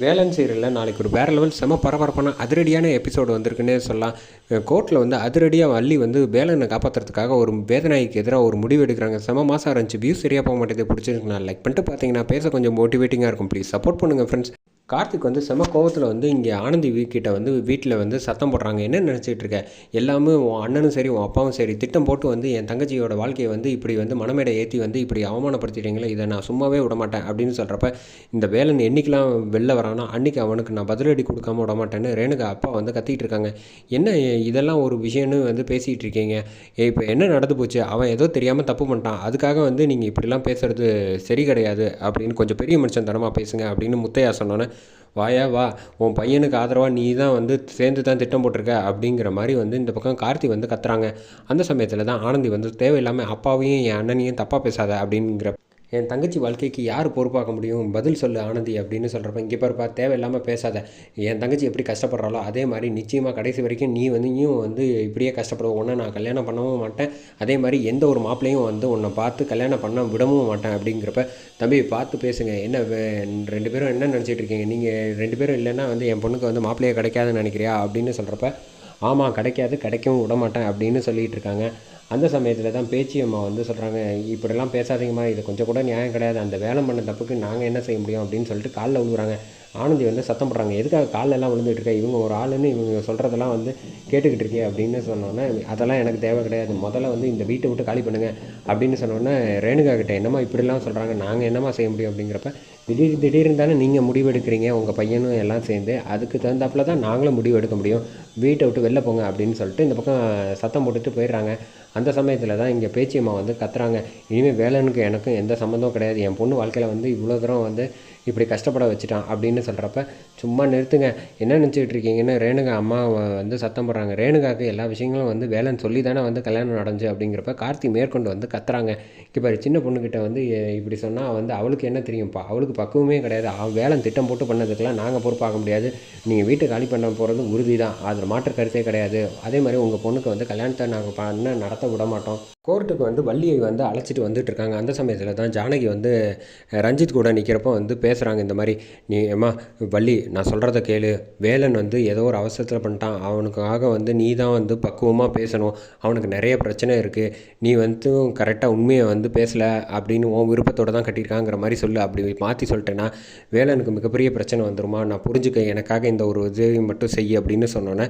வேலன் சீரியலில் நாளைக்கு ஒரு வேற லெவல் செம பரபரப்பான அதிரடியான எபிசோடு வந்திருக்குன்னே சொல்லலாம். கோர்ட்டில் வந்து அதிரடியாக வள்ளி வந்து வேலனை காப்பாற்றுறதுக்காக ஒரு வேதனாய்க்கு எதிராக ஒரு முடிவு எடுக்கிறாங்க. செம மாதம் இருந்துச்சு. வியூ சரியாக போக மாட்டேது பிடிச்சிருக்கு நான் லைக் பண்ணிட்டு பார்த்தீங்கன்னா பேச கொஞ்சம் மோட்டிவேட்டிங்காக இருக்கும். ப்ளீஸ் சப்போர்ட் பண்ணுங்கள் ஃப்ரெண்ட்ஸ் கார்த்திக் வந்து செம கோவத்தில் வந்து இங்கே ஆனந்தி வீக்கிட்ட வந்து வீட்டில் வந்து சத்தம் போடுறாங்க. என்ன நினச்சிட்டு இருக்க? எல்லாமே உன் அண்ணனும் சரி உன் அப்பாவும் சரி திட்டம் போட்டு வந்து என் தங்கச்சியோட வாழ்க்கையை வந்து இப்படி வந்து மனமேடை ஏற்றி வந்து இப்படி அவமானப்படுத்திட்டீங்களே இதை நான் சும்மாவே விட மாட்டேன் அப்படின்னு சொல்கிறப்ப இந்த வேலன் என்றைக்கெலாம் வெளில வரானோ அன்றைக்கி அவனுக்கு நான் பதிலடி கொடுக்காம விட மாட்டேன்னு ரேணுகா அப்பா வந்து கத்திக்கிட்டு இருக்காங்க. என்ன இதெல்லாம் ஒரு விஷயம்னு வந்து பேசிகிட்டு இருக்கீங்க? இப்போ என்ன நடந்து போச்சு? அவன் ஏதோ தெரியாமல் தப்பு பண்ணிட்டான். அதுக்காக வந்து நீங்கள் இப்படிலாம் பேசுகிறது சரி கிடையாது அப்படின்னு கொஞ்சம் பெரிய மனுஷன் தனமாக பேசுங்க அப்படின்னு முத்தையா சொன்னோன்னே வாயா வா. உன் பையனுக்கு ஆதரவாக நீ தான் வந்து சேர்ந்து தான் திட்டம் போட்டிருக்க அப்படிங்கிற மாதிரி வந்து இந்த பக்கம் கார்த்தி வந்து கத்துறாங்க. அந்த சமயத்தில் தான் ஆனந்தி வந்து தேவையில்லாமல் அப்பாவையும் என் அண்ணனையும் தப்பாக பேசாத அப்படிங்கிற என் தங்கச்சி வாழ்க்கைக்கு யார் பொறுப்பாக்க முடியும்? பதில் சொல்லு ஆனந்தி அப்படின்னு சொல்கிறப்ப இங்கே பாருப்பா தேவையில்லாமல் பேசாத. என் தங்கச்சி எப்படி கஷ்டப்படுறாளோ அதே மாதிரி நிச்சயமாக கடைசி வரைக்கும் நீ வந்து நீயும் வந்து இப்படியே கஷ்டப்படுவோம் உன்னை நான் கல்யாணம் பண்ணவும் மாட்டேன். அதே மாதிரி எந்த ஒரு மாப்பிள்ளையும் வந்து உன்னை பார்த்து கல்யாணம் பண்ண விடவும் மாட்டேன் அப்படிங்கிறப்ப தம்பி பார்த்து பேசுங்க. என்ன வே- ரெண்டு பேரும் என்ன நினச்சிட்டு இருக்கீங்க? நீங்கள் ரெண்டு பேரும் இல்லைன்னா வந்து என் பொண்ணுக்கு வந்து மாப்பிள்ளையை கிடைக்காதுன்னு நினைக்கிறியா? அப்படின்னு சொல்கிறப்ப ஆமாம் கிடைக்காது கிடைக்கவும் விட மாட்டேன் அப்படின்னு சொல்லிகிட்டு இருக்காங்க. அந்த சமயத்தில் தான் பேச்சி அம்மா வந்து சொல்கிறாங்க இப்படிலாம் பேசாதீங்கம்மா இது கொஞ்சம் கூட நியாயம் கிடையாது. அந்த வேலை பண்ண தப்புக்கு நாங்கள் என்ன செய்ய முடியும்? அப்படின்னு சொல்லிட்டு காலில் விழுகுறாங்க ஆனந்தி வந்து சத்தம் போடுறாங்க எதுக்காக கால்ல எல்லாம் விழுந்துட்டு இருக்க? இவங்க ஒரு ஆளுன்னு இவங்க சொல்கிறதெல்லாம் வந்து கேட்டுக்கிட்டு இருக்கே அப்படின்னு சொன்னோன்னே அதெல்லாம் எனக்கு தேவை கிடையாது. முதல்ல வந்து இந்த வீட்டை விட்டு காலி பண்ணுங்க அப்படின்னு சொன்னோன்னே ரேணுகா கிட்டே என்னம்மா இப்படிலாம் சொல்கிறாங்க நாங்கள் என்னம்மா செய்ய முடியும்? அப்படிங்கிறப்ப திடீர் திடீர்னு தானே நீங்கள் முடிவெடுக்கிறீங்க உங்கள் பையனும் எல்லாம் சேர்ந்து அதுக்கு தகுந்தாப்புல தான் நாங்களும் முடிவு எடுக்க முடியும். வீட்டை விட்டு வெளில போங்க அப்படின்னு சொல்லிட்டு இந்த பக்கம் சத்தம் போட்டுட்டு போயிடுறாங்க. அந்த சமயத்தில் தான் இங்கே பேச்சியம்மா வந்து கத்துறாங்க. இனிமேல் வேலனுக்கு எனக்கும் எந்த சம்மந்தமும் கிடையாது. என் பொண்ணு வாழ்க்கையில் வந்து இவ்வளோ தூரம் வந்து இப்படி கஷ்டப்பட வச்சுட்டான் அப்படின்னு சொல்கிறப்ப சும்மா நிறுத்துங்க. என்ன நினச்சிக்கிட்டு இருக்கீங்கன்னு ரேணுகா அம்மா வந்து சத்தம் போடுறாங்க. ரேணுகாவுக்கு எல்லா விஷயங்களும் வந்து வேலன் சொல்லி தானே வந்து கல்யாணம் நடந்துச்சு அப்படிங்கிறப்ப கார்த்தி மேற்கொண்டு வந்து கத்துறாங்க. இப்போ சின்ன பொண்ணுக்கிட்ட வந்து இப்படி சொன்னால் வந்து அவளுக்கு என்ன தெரியும்ப்பா? அவளுக்கு பக்குவமே கிடையாது. அவன் வேலன் திட்டம் போட்டு பண்ணதுக்கெல்லாம் நாங்கள் பொறுப்பாக முடியாது. நீங்கள் வீட்டை காலி பண்ண போகிறது உறுதி தான் அதில் மாற்று கருத்தே கிடையாது. அதே மாதிரி உங்கள் பொண்ணுக்கு வந்து கல்யாணத்தை நாங்கள் பண்ண நடத்த விட மாட்டோம். கோர்ட்டுக்கு வந்து வள்ளியை வந்து அழைச்சிட்டு வந்துட்டு இருக்காங்க. அந்த சமயத்தில் தான் ஜானகி வந்து ரஞ்சித் கூட நிற்கிறப்போ வந்து பேசுகிறாங்க இந்த மாதிரி நீ அம்மா வள்ளி நான் சொல்கிறத கேளு. வேலன் வந்து ஏதோ ஒரு அவசரத்தில் பண்ணிட்டான். அவனுக்காக வந்து நீ தான் வந்து பக்குவமாக பேசணும். அவனுக்கு நிறைய பிரச்சனை இருக்குது நீ வந்து கரெக்டாக உண்மையை வந்து பேசலை அப்படின்னு உன் விருப்பத்தோடு தான் கட்டியிருக்காங்கிற மாதிரி சொல்லு. அப்படி மாற்றி சொல்லிட்டேன்னா வேலனுக்கு மிகப்பெரிய பிரச்சனை வந்துருமா? நான் புரிஞ்சுக்க எனக்காக இந்த ஒரு உதவி மட்டும் செய் அப்படின்னு சொன்னோன்னே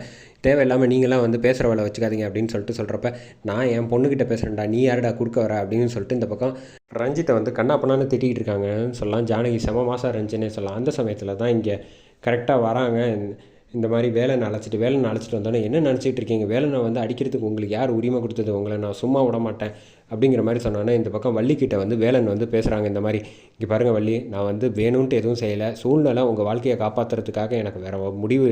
தேவையில்லாமல் நீங்களாம் வந்து பேசுகிற வேலை வச்சுக்காதீங்க அப்படின்னு சொல்லிட்டு சொல்கிறப்ப நான் என் பொண்ணுக்கிட்ட பேசுகிறேன்டா நீ யாருடா குறுக்க வர அப்படின்னு சொல்லிட்டு இந்த பக்கம் ரஞ்சித்தை வந்து கண்ணா பண்ணான்னு திட்டிகிட்டு இருக்காங்கன்னு சொல்லலாம் ஜானகி செம மாதம் ரஞ்சினே சொல்லலாம். அந்த சமயத்தில் தான் இங்கே கரெக்டாக வராங்க. இந்த மாதிரி வேலை அழைச்சிட்டு வேலை அழைச்சிட்டு வந்தோன்னே என்ன நினச்சிட்டு இருக்கீங்க? வேலை நான் வந்து அடிக்கிறதுக்கு உங்களுக்கு யார் உரிமை கொடுத்தது? உங்களை நான் சும்மா விட மாட்டேன். அப்படிங்கிற மாதிரி சொன்னோன்னே இந்த பக்கம் வள்ளிக்கிட்ட வந்து வேலன் வந்து பேசுகிறாங்க இந்த மாதிரி இங்கே பாருங்கள் வள்ளி நான் வந்து வேணும்ன்ட்டு எதுவும் செய்யலை. சூழ்நிலை உங்கள் வாழ்க்கையை காப்பாற்றுறதுக்காக எனக்கு வேறு முடிவு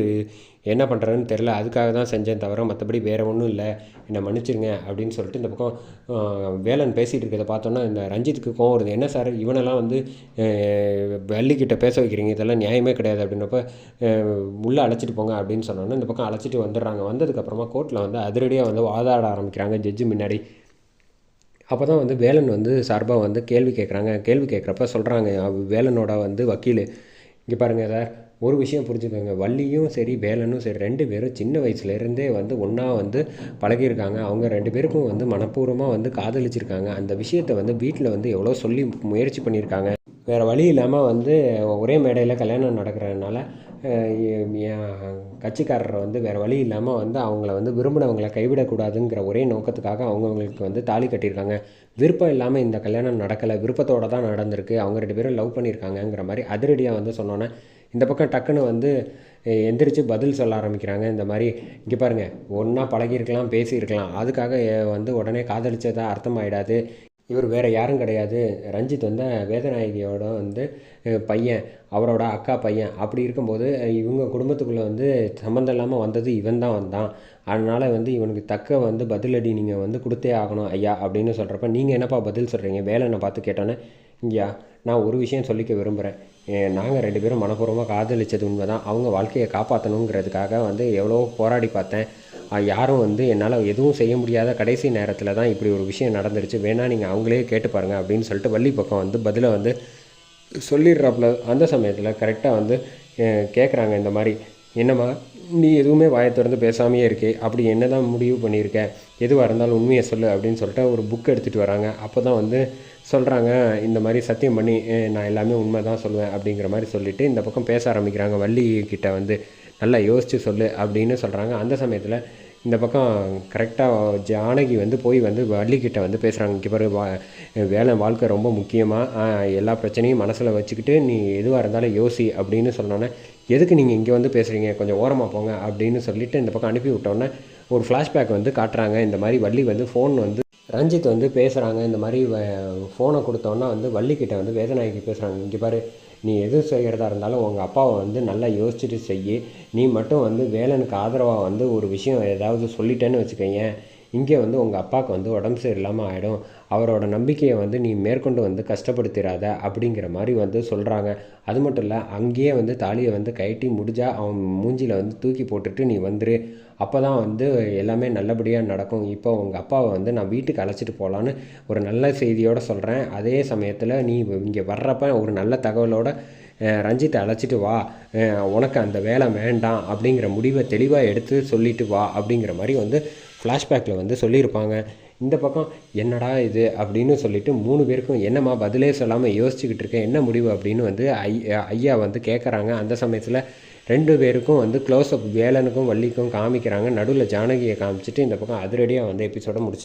என்ன பண்ணுறதுன்னு தெரில அதுக்காக தான் செஞ்சேன் தவிர மற்றபடி வேறு ஒன்றும் இல்லை. என்னை மன்னிச்சிருங்க அப்படின்னு சொல்லிட்டு இந்த பக்கம் வேலன் பேசிகிட்டு இருக்கிறத பார்த்தோன்னா இந்த ரஞ்சித்துக்கு கோவம் வருது. என்ன சார் இவனெல்லாம் வந்து வள்ளிக்கிட்ட பேச வைக்கிறீங்க இதெல்லாம் நியாயமே கிடையாது. அப்படின்னப்ப உள்ளே அழைச்சிட்டு போங்க அப்படின்னு சொன்னோன்னே இந்த பக்கம் அழைச்சிட்டு வந்துடுறாங்க. வந்ததுக்கப்புறமா கோர்ட்டில் வந்து அதிரடியாக வந்து வாதாட ஆரம்பிக்கிறாங்க ஜட்ஜு முன்னாடி. அப்போ தான் வந்து வேலன் வந்து சார்பாக வந்து கேள்வி கேட்குறாங்க கேள்வி கேட்குறப்ப சொல்கிறாங்க வேலனோட வந்து வக்கீல். இங்கே பாருங்கள் சார் ஒரு விஷயம் புரிஞ்சுக்கோங்க. வள்ளியும் சரி வேலனும் சரி ரெண்டு பேரும் சின்ன வயசுலேருந்தே வந்து ஒன்றா வந்து பழகியிருக்காங்க. அவங்க ரெண்டு பேருக்கும் வந்து மனப்பூர்வமாக வந்து காதலிச்சிருக்காங்க. அந்த விஷயத்தை வந்து வீட்டில் வந்து எவ்வளோ சொல்லி முயற்சி பண்ணியிருக்காங்க. வேறு வழி இல்லாமல் வந்து ஒரே மேடையில் கல்யாணம் நடக்கிறதுனால கட்சிக்காரரை வந்து வேறு வழி இல்லாமல் வந்து அவங்கள வந்து விரும்பினவங்களை கைவிடக்கூடாதுங்கிற ஒரே நோக்கத்துக்காக அவங்கவுங்களுக்கு வந்து தாலி கட்டியிருக்காங்க. விருப்பம் இல்லாமல் இந்த கல்யாணம் நடக்கலை. விருப்பத்தோடு தான் நடந்திருக்கு. அவங்க ரெண்டு பேரும் லவ் பண்ணியிருக்காங்கங்கிற மாதிரி அதிரடியாக வந்து சொன்னோன்னே இந்த பக்கம் டக்குன்னு வந்து எந்திரிச்சு பதில் சொல்ல ஆரம்பிக்கிறாங்க. இந்த மாதிரி இங்கே பாருங்கள் ஒன்றா பழகியிருக்கலாம் பேசியிருக்கலாம். அதுக்காக வந்து உடனே காதலிச்சதாக அர்த்தம் ஆகிடாது இவர் வேறு யாரும் கிடையாது. ரஞ்சித் வந்து வேதநாயகியோட வந்து பையன் அவரோட அக்கா பையன். அப்படி இருக்கும்போது இவங்க குடும்பத்துக்குள்ளே வந்து சம்மந்தம் இல்லாமல் வந்தது இவன் தான் வந்தான். அதனால் வந்து இவனுக்கு தக்க வந்து பதிலடி நீங்கள் வந்து கொடுத்தே ஆகணும் ஐயா அப்படின்னு சொல்கிறப்ப நீங்கள் என்னப்பா பதில் சொல்கிறீங்க வேலை நான் பார்த்து கேட்டோன்னே ஐயா நான் ஒரு விஷயம் சொல்லிக்க விரும்புகிறேன் நாங்கள் ரெண்டு பேரும் மனப்பூர்வமாக காதலிச்சது உண்மை தான் அவங்க வாழ்க்கையை காப்பாற்றணுங்கிறதுக்காக வந்து எவ்வளோ போராடி பார்த்தேன். யாரும் வந்து என்னால் எதுவும் செய்ய முடியாத கடைசி நேரத்தில் தான் இப்படி ஒரு விஷயம் நடந்துருச்சு. வேணா நீங்கள் அவங்களே கேட்டு பாருங்கள் அப்படின்னு சொல்லிட்டு வள்ளி பக்கம் வந்து பதிலை வந்து சொல்லிடுறாப்புல. அந்த சமயத்தில் கரெக்டாக வந்து கேட்குறாங்க இந்த மாதிரி என்னம்மா நீ எதுவுமே வாயை திறந்து பேசாமையே இருக்கே. அப்படி என்ன தான் முடிவு பண்ணியிருக்க? எதுவாக இருந்தாலும் உண்மையை சொல்லு அப்படின்னு சொல்லிட்டு ஒரு புக் எடுத்துகிட்டு வராங்க. அப்போ தான் வந்து சொல்கிறாங்க இந்த மாதிரி சத்தியம் பண்ணி நான் எல்லாமே உண்மை தான் சொல்லுவேன் அப்படிங்கிற மாதிரி சொல்லிவிட்டு இந்த பக்கம் பேச ஆரம்பிக்கிறாங்க வள்ளி கிட்ட வந்து. நல்லா யோசித்து சொல்லு அப்படின்னு சொல்கிறாங்க அந்த சமயத்தில் இந்த பக்கம் கரெக்டாக ஜானகி வந்து போய் வந்து வள்ளிக்கிட்ட வந்து பேசுகிறாங்க இங்கே பாரு வா வேலை வாழ்க்கை ரொம்ப முக்கியமாக எல்லா பிரச்சனையும் மனசில் வச்சுக்கிட்டு நீ எதுவாக இருந்தாலும் யோசி அப்படின்னு சொன்னோன்னே எதுக்கு நீங்கள் இங்கே வந்து பேசுகிறீங்க கொஞ்சம் ஓரமாக போங்க அப்படின்னு சொல்லிவிட்டு இந்த பக்கம் அனுப்பி விட்டோன்னே ஒரு ஃப்ளாஷ்பேக் வந்து காட்டுறாங்க. இந்த மாதிரி வள்ளி வந்து ஃபோன் வந்து ரஞ்சித் வந்து பேசுகிறாங்க இந்த மாதிரி ஃபோனை கொடுத்தோன்னா வந்து வள்ளிக்கிட்ட வந்து வேதநாயகி பேசுகிறாங்க இங்கே பாரு நீ எது செய்கிறதா இருந்தாலும் உங்கள் அப்பாவை வந்து நல்லா யோசிச்சுட்டு செய் நீ மட்டும் வந்து வேலனுக்கு ஆதரவாக வந்து ஒரு விஷயம் ஏதாவது சொல்லிட்டேன்னு வச்சுக்கோங்க இங்கே வந்து உங்கள் அப்பாவுக்கு வந்து உடம்பு சரியில்லாமல் ஆகிடும் அவரோட நம்பிக்கையை வந்து நீ மேற்கொண்டு வந்து கஷ்டப்படுத்திடாத அப்படிங்கிற மாதிரி வந்து சொல்கிறாங்க அது மட்டும் இல்லை அங்கேயே வந்து தாலியை வந்து கட்டி முடிஞ்சால் அவன் மூஞ்சியில் வந்து தூக்கி போட்டுட்டு நீ வந்துரு. அப்போ தான் வந்து எல்லாமே நல்லபடியாக நடக்கும். இப்போ உங்கள் அப்பாவை வந்து நான் வீட்டுக்கு அழைச்சிட்டு போகலான்னு ஒரு நல்ல செய்தியோடு சொல்கிறேன் அதே சமயத்தில் நீ இங்கே வர்றப்ப ஒரு நல்ல தகவலோட ரஞ்சித்தை அழைச்சிட்டு வா. உனக்கு அந்த வேலை வேண்டாம் அப்படிங்கிற முடிவை தெளிவாக எடுத்து சொல்லிட்டு வா அப்படிங்கிற மாதிரி வந்து ஃப்ளாஷ்பேக்கில் வந்து சொல்லியிருப்பாங்க. இந்த பக்கம் என்னடா இது அப்படின்னு சொல்லிட்டு மூணு பேருக்கும் என்னம்மா பதிலே சொல்லாமல் யோசிச்சுக்கிட்டு இருக்கேன் என்ன முடிவு அப்படின்னு வந்து ஐ ஐயா வந்து கேட்குறாங்க அந்த சமயத்தில் ரெண்டு பேருக்கும் வந்து க்ளோஸ்அப் வேலனுக்கும் வள்ளிக்கும் காமிக்கிறாங்க. நடுவில் ஜானகியை காமிச்சிட்டு இந்த பக்கம் அதிரடியாக வந்து எபிசோட முடிச்சு